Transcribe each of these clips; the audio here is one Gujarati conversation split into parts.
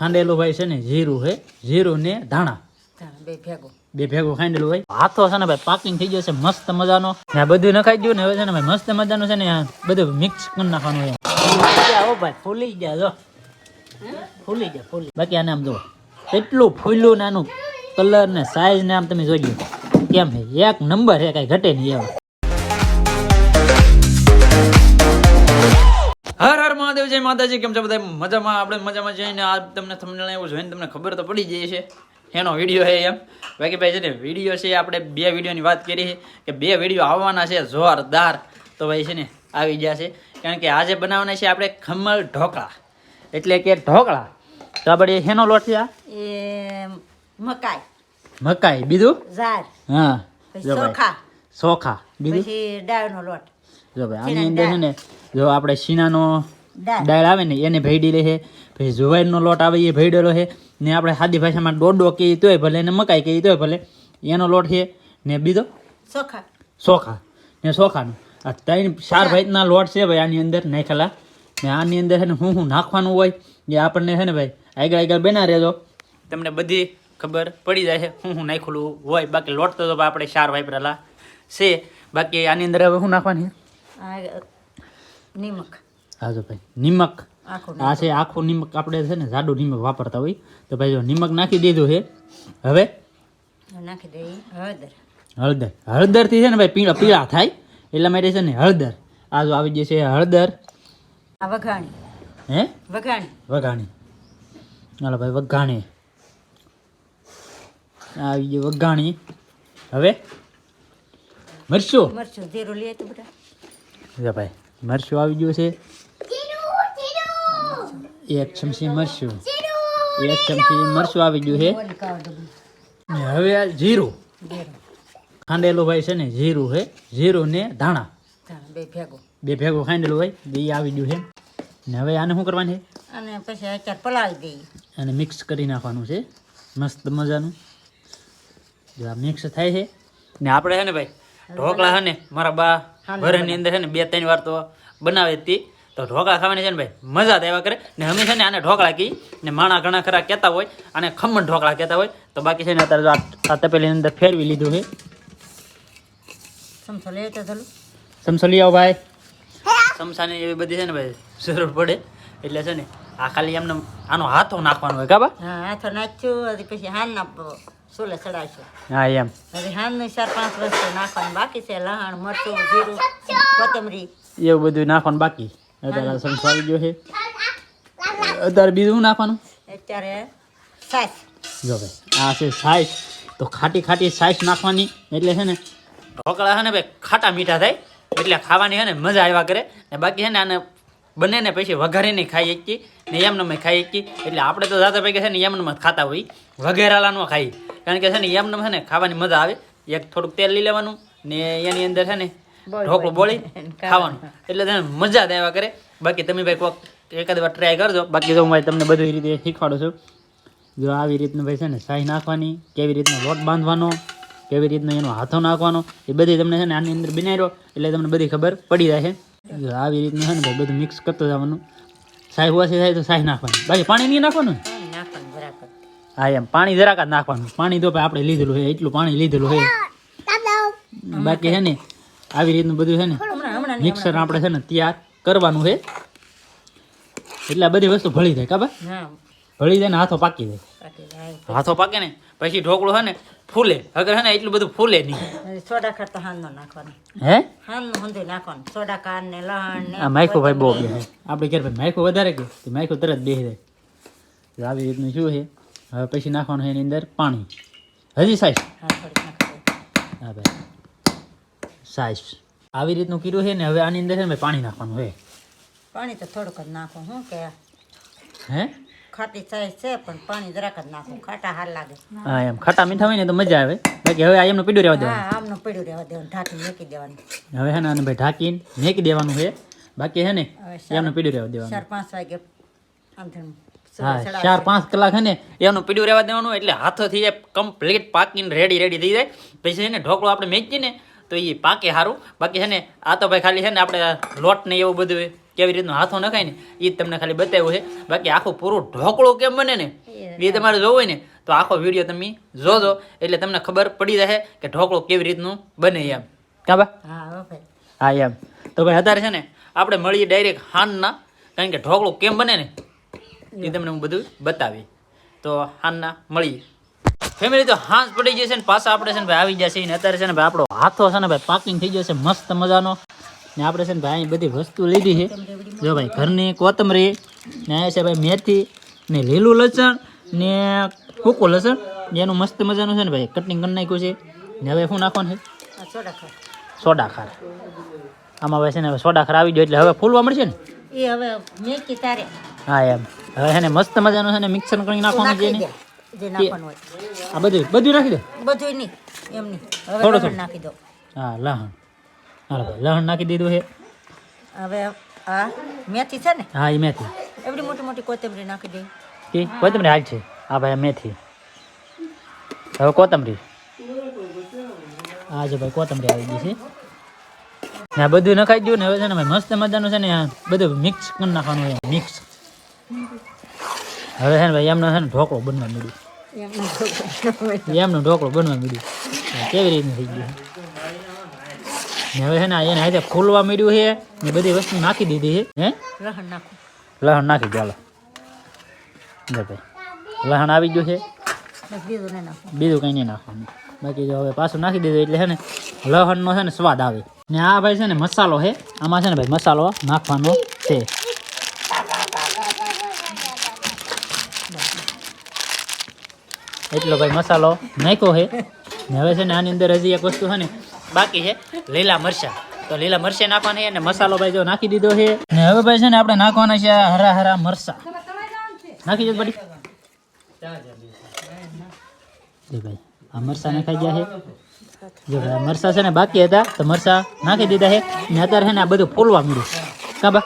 ખાંડેલું ભાઈ છે ને જીરું છે. જીરું ને ધાણા. બે ભેગો. બે ભેગું ખાંડેલું ભાઈ હાથો છે ને ભાઈ પાકિંગ થઈ ગયો છે મસ્ત મજાનો. ને બધું નખાઈ ગયું ને હવે છે ને ભાઈ મસ્ત મજાનું છે ને બધું મિક્સ કરી નાખવાનું છે. ભાઈ ફૂલી ગયા જો. ફૂલી ગયા ફૂલી. બાકી આને આમ જો એટલું ફૂલ્યું ને આનું કલર ને સાઈઝ ને આમ તમે જોઈ લો કેમ છે? એક નંબર છે કઈ ઘટે નહીં એવા. હર હર મહાદેવ જય માતાજી કેમ છો બધા? મજામાં? આપણે મજામાં જઈને આ તમને તમને એવું જોઈને તમને ખબર તો પડી જાય છે એનો વીડિયો છે એમ. બાકી ભાઈ છે ને વીડિયો છે આપણે બે વિડીયોની વાત કરી છે કે બે વીડિયો આવવાના છે જોરદાર. તો ભાઈ છે ને આવી ગયા છે. કારણ કે આજે બનાવવાના છે આપણે ખમણ ઢોકળા. એટલે કે ઢોકળા. તો આપણે હેનો લોટ છે આ? મકાઈ. મકાઈ. બીજું? ઝાર હા. ચોખા ચોખા બીજું? ડાળનો લોટ. જો ભાઈ આની અંદર છે ને જો આપણે શીનાનો દાળ. આવે ને એને ભેડી લે છે. પછી જુવારનો લોટ આવે એ ભેડેલો છે. ને આપણે સાદી ભાષામાં ડોડો કહીએ તોય ભલે ને મકાઈ કહીએ તોય ભલે. એનો લોટ છે. ને બીજો? ચોખા ચોખા ને ચોખાનું આ ત્રણ ચાર ભાઈના લોટ છે ભાઈ આની અંદર નાખેલા. ને આની અંદર છે ને હું શું નાખવાનું હોય એ આપણને છે ને ભાઈ આગળ આગળ બના રહેજો. તમને બધી ખબર પડી જાય છે હું શું નાખેલું હોય. બાકી લોટ તો આપણે ચાર વાપરેલા છે. બાકી આની અંદર હવે શું નાખવાની નિમક. હા જો ભાઈ નિમક. આખું આ છે આખું નિમક. આપણે છે ને જાડું નિમક વાપરતા હોય. તો ભાઈ જો નિમક નાખી દીધું છે. હવે? નાખી દઈ હળદર. હળદર. હળદરથી છે ને ભાઈ પીળા પીળા થાય. એટલા માટે છે ને હળદર. આ જો આવી જશે હળદર. આ વઘાણી. હે? વઘાણી. વઘાણી. ચાલો ભાઈ વઘાણી. આવી ગઈ વઘાણી. હવે? મરશું મરશું જીરું લઈએ તો બધા. ભાઈ. મરચું આવી ગયું છે. એક ચમચી મરચું. એક ચમચી મરશું આવી ગયું છે. હવે આ જીરું. ખાંડેલું ભાઈ છે ને જીરું છે. જીરું ને ધાણા. બે ભેગો. ખાંડેલો હોય બે આવી ગયું છે. ને હવે આને શું કરવાનું છે? અને પછી અચાર પલાળી દઈએ. અને મિક્સ કરી નાખવાનું છે. મસ્ત મજાનું. જો આ મિક્સ થાય છે. ને આપણે છે ને ભાઈ ઢોકળા છે ને મારા બા ઘરની અંદર છે ને બે ત્રણ વાર તો બનાવે હતી તો. ઢોકળા ખાવાની છે ને ભાઈ મજા જ આવ્યા કરે. ને હંમેશા ને આને ઢોકળા કહી ને માણા ઘણા ખરા કહેતા હોય અને ખમણ ઢોકળા કહેતા હોય. તો બાકી છે ને અત્યારે જો આ- તપેલી અંદર ફેરવી લીધું છે. સમસો લઈ આવો ભાઈ. સમસાની એવી બધી છે ને ભાઈ જરૂર પડે. એટલે છે ને આ ખાલી એમને આનો હાથો નાખવાનો હોય કાબા હા હાથો નાખ્યું પછી હાનના પ- સોલે ચડાવશું હા એમ. હજી હાનનું ચાર પાંચ વસ્તુ નાખવાનું બાકી છે લહણ મરચું જીરું કોથમરી. એવું બધું નાખવાનું બાકી. અત્યારે રસમ આવી ગયો છે. અત્યારે બીજું નાખવાનું? અત્યારે સાસ જો ભાઈ આ છે સાઈઝ તો ખાટી ખાટી સાઈઝ નાખવાની. એટલે છે ને ઢોકળા છે ને ભાઈ ખાટા મીઠા થાય. એટલે ખાવાની છે ને મજા આવ્યા કરે. ને બાકી છે ને આને બને ને પછી વઘારીને ખાઈ શકીએ. ને એમને અમે ખાઈ શકીએ. એટલે આપણે તો દાદા ભાઈ કે છે ને યમનમાં જ ખાતા હોય વઘેરાલા ન ખાઈ કારણ કે છે ને એમને છે ને ખાવાની મજા આવે. એક થોડુંક તેલ લઈ લેવાનું ને એની અંદર છે ને ઢોકળું બોળી ખાવાનું. એટલે તને મજા જ આવ્યા કરે. બાકી તમે ભાઈ કોક એકાદ વાર ટ્રાય કરજો. બાકી તો હું ભાઈ તમને બધી રીતે શીખવાડું છું. જો આવી રીતનું ભાઈ છે ને શાહી નાખવાની કેવી રીતનો લોટ બાંધવાનો કેવી રીતનો એનો હાથો નાખવાનો એ બધી તમને છે ને આની અંદર બનાવ્યો. એટલે તમને બધી ખબર પડી જાય છે. આવી રીતનું છે ને ભાઈ બધું મિક્સ કરતો જવાનું. સાહી હોવાથી થાય તો સાહી નાખવાનું. બાકી પાણી નહીં નાખવાનું? હા એમ. પાણી જરાક જ નાખવાનું. પાણી તો આપણે લીધેલું છે એટલું પાણી લીધેલું છે. બાકી છે ને આવી રીતનું બધું છે ને મિક્સર આપણે છે ને તૈયાર કરવાનું છે. એટલે આ બધી વસ્તુ ભળી જાય કાબા ભળી જાય ને હાથો પાકી જાય. હાથો પાકે ને પછી ઢોકળું હે ને ફૂલે. અગર હે ને એટલું બધું ફૂલે નહીં. સોડા ખાર તો હાનનો નાખવાનો. હે? હાંદો હંધું નાખવાનું. સોડા કાન ને લહણ ને આ માઈકો ભાઈ બહુ બે આપણે ઘેર ભાઈ માઈકો વધારે કે તે માઈકો તરત બેહી જાય. આવી રીતનું શું છે? હવે પછી નાખવાનું છે એની અંદર પાણી. હજી સાઈઝ હા હા ભાઈ. સાઈઝ આવી રીતનું કીધું છે ને હવે આની અંદર છે ને પાણી નાખવાનું હોય પાણી તો થોડુંક જ નાખો હું કે? હે? ખાટી સાઈઝ છે પણ પાણી જરાક જ નાખો. ખાટા હાર લાગે. હા એમ. ખાટા મીઠા હોય ને તો મજા આવે. બાકી હવે આ એમનું પીડું રહેવા દેવાનું. હા આમનું પડ્યું રહેવા દેવાનું. ઢાંકી મૂકી દેવાનું. હવે હે ને આને ભાઈ ઢાંકીને મેકી દેવાનું છે. બાકી હે ને એમનું પીડું રહેવા દેવાનું. ચાર પાંચ વાગે આમથેમ હા ચાર પાંચ કલાક હે ને એનું પીડું રહેવા દેવાનું એટલે હાથોથી એ કમ્પ્લીટ પાકીને રેડી રેડી થઈ જાય. પછી છે ને ઢોકળો આપણે મેકીએ ને તો એ પાકે સારું બાકી છે ને આ તો ભાઈ ખાલી છે ને આપણે લોટ ને એવું બધું કેવી રીતનું હાથો નખાય ને એ તમને ખાલી બતાવ્યું છે. બાકી આખું પૂરું ઢોકળું કેમ બને ને એ તમારે જોવું હોય ને તો આખો વીડિયો તમે જોજો. એટલે તમને ખબર પડી જશે કે ઢોકળું કેવી રીતનું બને એમ. હા હા એમ. તો ભાઈ અત્યારે છે ને આપણે મળીએ ડાયરેક્ટ હાનના કારણ કે ઢોકળું કેમ બને ને એ તમને હું બધું બતાવી તો હાનના મળીએ. ફેમિલી તો હાંસ પડી જશે ને પાછા આપણે છે ને ભાઈ આવી જશે ને અત્યારે છે ને ભાઈ આપણો હાથો છે ને ભાઈ પાકિંગ થઈ જશે મસ્ત મજાનો. ને આપણે છે ને ભાઈ બધી વસ્તુ લીધી છે. જો ભાઈ ઘરની કોથમરી ને છે ભાઈ મેથી ને લીલું લસણ ને કોકું લસણ. એનું મસ્ત મજાનું છે ને ભાઈ કટિંગ કરી નાખ્યું છે. ને હવે શું નાખવાનું છે? સોડા ખાર આમાં હવે છે ને હવે સોડા ખાર આવી ગયો એટલે હવે ફૂલવા મળશે ને? એ હવે મેકી તારે. હા એમ. હવે છે ને મસ્ત મજાનું છે ને મિક્સર કરી નાખવાનું છે ને જે નાખવાનું હોય. આ બધું બધું નાખી દે? બધું નહીં એમ નહીં. હવે નાખી દો. હા લહણ હાલો ભાઈ લહણ નાખી દીધું છે. હવે આ મેથી છે ને? હા એ મેથી. એવડી મોટી મોટી કોથમરી નાખી દે એ કોથમરી હાલ છે. હા ભાઈ મેથી. હવે કોથમરી. હા જો ભાઈ કોથમરી આવી ગઈ છે. ને આ બધું નખાઈ દઉં ને હવે છે ને ભાઈ મસ્ત મજાનું છે ને બધું મિક્સ કરી નાખવાનું છે મિક્સ હવે છે ને ભાઈ એમનો છે ને ઢોકળો બનવા મળ્યું એમનો ઢોકળો બનવા મળ્યું કેવી રીતનું થઈ ગયું? હવે છે ને એને હાથે ખોલવા મળ્યું છે ને બધી વસ્તુ નાખી દીધી છે હે? નાખું. લહણ નાખી ચાલો. જો ભાઈ. લહણ આવી ગયું છે. બીજું કંઈ નહીં નાખવાનું. બાકી જો હવે પાછું નાખી દીધું એટલે છે ને લહણનો છે ને સ્વાદ આવે. ને આ ભાઈ છે ને મસાલો છે. આમાં છે ને ભાઈ મસાલો નાખવાનો છે. એટલો ભાઈ મસાલો નાખ્યો છે. ને હવે છે ને આની અંદર હજી એક વસ્તુ છે ને બાકી છે. લીલા મરચાં. તો લીલા મરચાં નાખવાની છે ને મસાલો ભાઈ જો નાખી દીધો છે. ને હવે ભાઈ છે ને આપણે નાખવાના છે હરા હરા મરચાં. નાખી દો બડી જો ભાઈ, આ મરચાં નાખાઈ ગયા છે. જો ભાઈ મરચા છે ને બાકી હતા, તો મરચાં નાખી દીધા છે. ને અત્યારે છે ને આ બધું ફૂલવા મળ્યું કાબા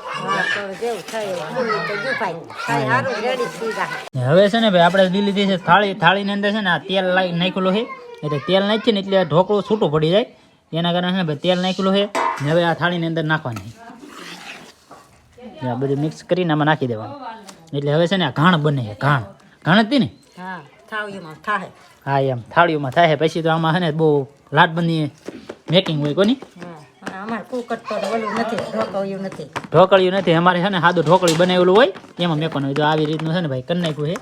હવે છે ને ભાઈ, આપણે લીધી છે થાળી. થાળીની અંદર છે ને આ તેલ નાખેલું છે. એટલે તેલ નાખીએ ને એટલે ઢોકળું છૂટું પડી જાય. એના કારણે ભાઈ તેલ નાખેલું છે ને હવે આ થાળીની અંદર નાખવાની. આ બધું મિક્સ કરીને આમાં નાખી દેવાનું. એટલે હવે છે ને આ ઘાણ બને છે ઘાણ. ઘાણ હતી ને? હા એમાં. થાળીઓમાં થાય પછી તો આમાં છે ને બહુ લાટબંધી મેકિંગ હોય કોની? ઢોકળિયું નથી. અમારે છે ને સાદું ઢોકળિયું બનાવેલું હોય એમાં મેકવાનું હોય. તો આવી રીતનું છે ને ભાઈ કરી નાખ્યું છે.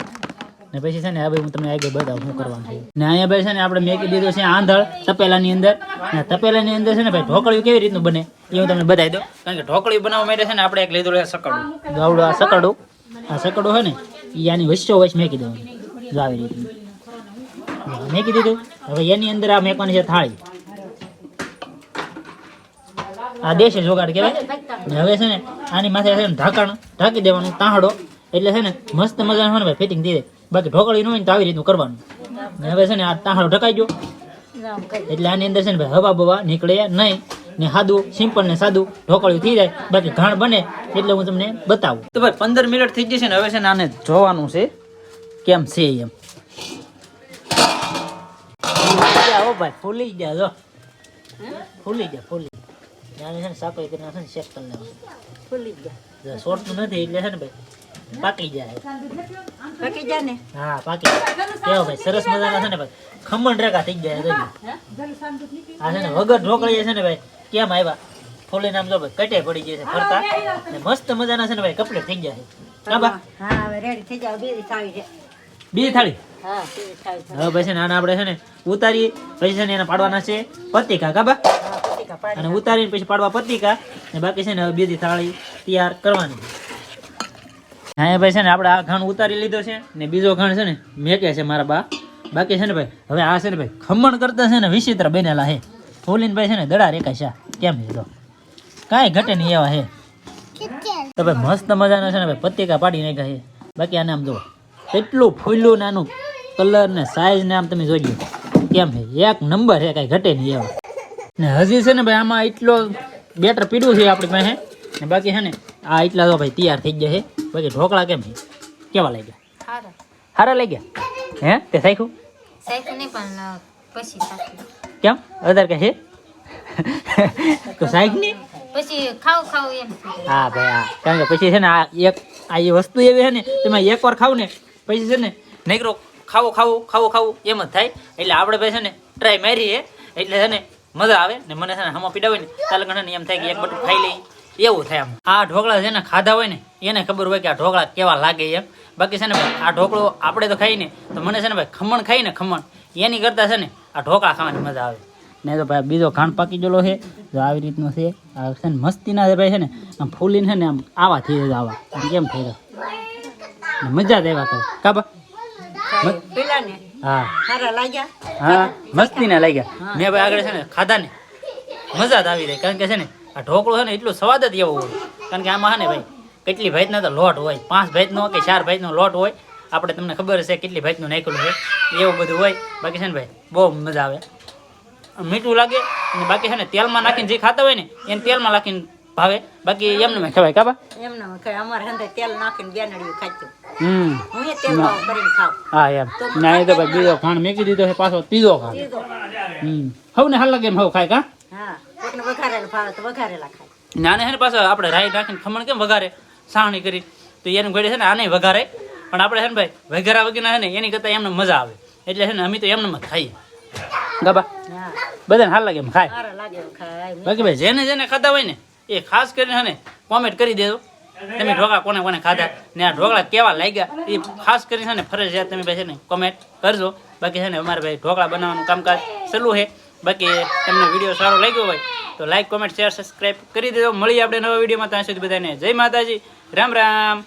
ને પછી છે ને ભાઈ હું તમને આગળ બતાવું શું કરવાનું છે. ને અહીંયા ભાઈ છે ને આપણે મેકી દીધું છે આંધળ તપેલાની અંદર. ને તપેલાની અંદર છે ને ભાઈ ઢોકળિયું કેવી રીતનું બને એ હું તમને બતાવી દઉં. કારણ કે ઢોકળિયું બનાવવા માટે છે ને આપણે એક લીધું છે સકડું ગાવડું આ સકડું આ સકડું છે ને એ આની વચ્ચો વચ્ચ મેકી દેવાનું. જો આવી રીતનું. મેકી દીધું. હવે એની અંદર આ મેકવાની છે થાળી. આ દેશી જોગાડ કહેવાય. હવે છે ને આની માથે છે ને ઢાંકણ ઢાંકી દેવાનું, તાહડો. એટલે છે ને મસ્ત મજાનું હોય ને ભાઈ ફિટિંગ થઈ બાકી ઢોકળી નું તો આવી રીતનું કરવાનું. હવે છે ને આ તાહડો ઢકાઈ ગયો. એટલે આની અંદર છે ને ભાઈ હવા બવા નીકળે નહીં ને સાદું સિમ્પલ ને સાદું ઢોકળ્યું થઈ જાય. બાકી ઘાણ બને એટલે હું તમને બતાવું. તો ભાઈ પંદર મિનિટ થઈ જશે ને હવે છે ને આને જોવાનું છે કેમ છે એમ. આવો ભાઈ ફૂલી ગયા જો. ફૂલી ગયા ફૂલી. આને છે ને સાકળી કરીને છે ને શેક કરી લેવાનું. ફૂલી ગયા. જો સોરતું નથી એટલે છે ને ભાઈ પાકી જાય. પાકી જાય ને? હા પાકી કેવો ભાઈ સરસ મજાના છે ને ભાઈ ખમણ રેખા થઈ જાય જોજો આ છે ને વગર ઢોકળી છે ને ભાઈ કેમ આવ્યા ફૂલીને આમ જો ભાઈ કટે પડી જાય છે ફરતા. ને મસ્ત મજાના છે ને ભાઈ કપડે થઈ જાય છે. હા હવે રેડી થઈ જાવ બીજી થાળી છે. બે થાળી? હા હવે પછી આપણે છે ને ઉતારી પછી છે ને એને પાડવાના છે. પતિકા કાબા હા અને ઉતારીને પછી પાડવા પતિકા ને બાકી છે ને હવે બીજી થાળી તૈયાર કરવાની. અહીંયા ભાઈ છે ને આપણે આ ઘાણ ઉતારી લીધો છે, ને બીજો ઘાણ છે ને મેકે છે મારા બા. બાકી છે ને ભાઈ, હવે આ છે ને ભાઈ ખમણ કરતા છે ને વિચિત્ર બનેલા હે. ફોલીન ભાઈ છે ને દડા રેખાય કેમ લીધો કાંઈ ઘટે નહીં એવા હે. તો ભાઈ મસ્ત મજાના છે ને ભાઈ પતિકા પાડી નાખ્યા છે બાકી આને આમ જુઓ. એટલું ફૂલ્યું ને આનું કલર ને સાઈઝ ને આમ તમે જોઈ લો કેમ છે? એક નંબર છે કાંઈ ઘટે નહીં એવા. ને હજી છે ને ભાઈ આમાં એટલો બેટર પીડું છે આપણી પાસે. ને બાકી છે ને આ એટલા તો ભાઈ તૈયાર થઈ ગયા છે. બાકી ઢોકળા કેમ છે? કેવા લાગ્યા? સારા સારા લાગ્યા? હે? તે સાખ્યું સાઈખું નહીં પણ પછી કેમ? વધારે કહે છે? તો નહીં? પછી ખાવ ખાવ એમ. હા ભાઈ હા. કારણ કે પછી છે ને આ એક આ એ વસ્તુ એવી છે ને તેમાં એકવાર ખાવ ને પછી છે ને નીકળો ખાવું ખાવું ખાવું ખાવું એમ જ થાય. એટલે આપણે ભાઈ છે ને ટ્રાય મારીએ. એટલે છે ને મજા આવે ને મને છે ને હમો પીડા હોય ને તાલે ગણે એમ થાય કે એક બટું ખાઈ લઈ એવું થાય આમ. આ ઢોકળા છે ને ખાધા હોય ને, એને ખબર હોય કે આ ઢોકળા કેવા લાગે એમ. બાકી છે ને ભાઈ, આ ઢોકળો આપણે તો ખાઈ ને, તો મને છે ને ભાઈ ખમણ ખાઈ ને ખમણ. એની કરતાં છે ને, આ ઢોકળા ખાવાની મજા આવે. ને તો ભાઈ બીજો ખાંડ પાકી ગયેલો છે, જો આવી રીતનો છે. આ છે ને મસ્તીના ભાઈ છે ને, આમ ફૂલીને છે ને આમ આવા થઈ જાય આવા. કેમ થઈ રહ્યો મજા જ આવ્યા કરે. કાબા પેલા ને. હા. સારા લાગ્યા? હા મસ્તીના લાગ્યા. મેં ભાઈ આગળ છે ને ખાધા ને મજા જ આવી રહી. કારણ કે છે ને આ ઢોકળું છે ને એટલું સ્વાદ જ એવો હોય. કારણ કે આમાં છે ને ભાઈ કેટલી ભાઈના તો લોટ હોય. પાંચ ભાઈનો કે ચાર ભાઈનો લોટ હોય. આપણે તમને ખબર છે કેટલી ભાઈનું નાખેલું હોય. એવું બધું હોય. બાકી છે ને ભાઈ બહુ મજા આવે. મીઠું લાગે અને બાકી છે ને તેલમાં નાખીને જે ખાતા હોય ને એને તેલમાં નાખીને ભાવે? બાકી એમને મેં ખવાય કાબા એમને ખવાય. અમારે હંધે તેલ નાખીને બેનડિયું ખાતું હમ. હું એ તેલ કરીને ખાવ. હા એમ. ના એ તો ભાઈ બીજો ખાણ મેકી દીધો છે પાછો ત્રીજો ખાણ. હમ. હવ ને હાલ લાગે એમ હવ ખાય કા? હા કોકને વઘારેલા ભાવે તો વઘારેલા ખાય. નાને ને પાછો આપણે રાઈ નાખીને ખમણ કેમ વઘારે? સાણી કરી. તો એનું ઘડે છે ને આને વઘારે. પણ આપણે છે ને ભાઈ વઘારા વગેરે છે ને એની કરતાં એમને મજા આવે. એટલે છે ને અમે તો એમને ખાઈએ. ગાબા? બધાને હાલ લાગે એમ ખાય. લાગે બાકી ભાઈ જેને જેને ખાધા હોય ને એ ખાસ કરીને ને કોમેન્ટ કરી દેજો. તમે ઢોકળા કોને કોને ખાધા? ને આ ઢોકળા કેવા લાગ્યા? એ ખાસ કરીને છે ને, ફરજિયાત તમે ભાઈ છે ને કોમેન્ટ કરજો. બાકી છે ને, અમારે ભાઈ ઢોકળા બનાવવાનું કામકાજ ચાલુ છે. બાકી તમને વીડિયો સારો લાગ્યો હોય તો લાઈક કોમેન્ટ શેર સબસ્ક્રાઈબ કરી દેજો. મળીએ આપણે નવા વિડીયોમાં. ત્યાં સુધી બધાને જય માતાજી. રામ રામ.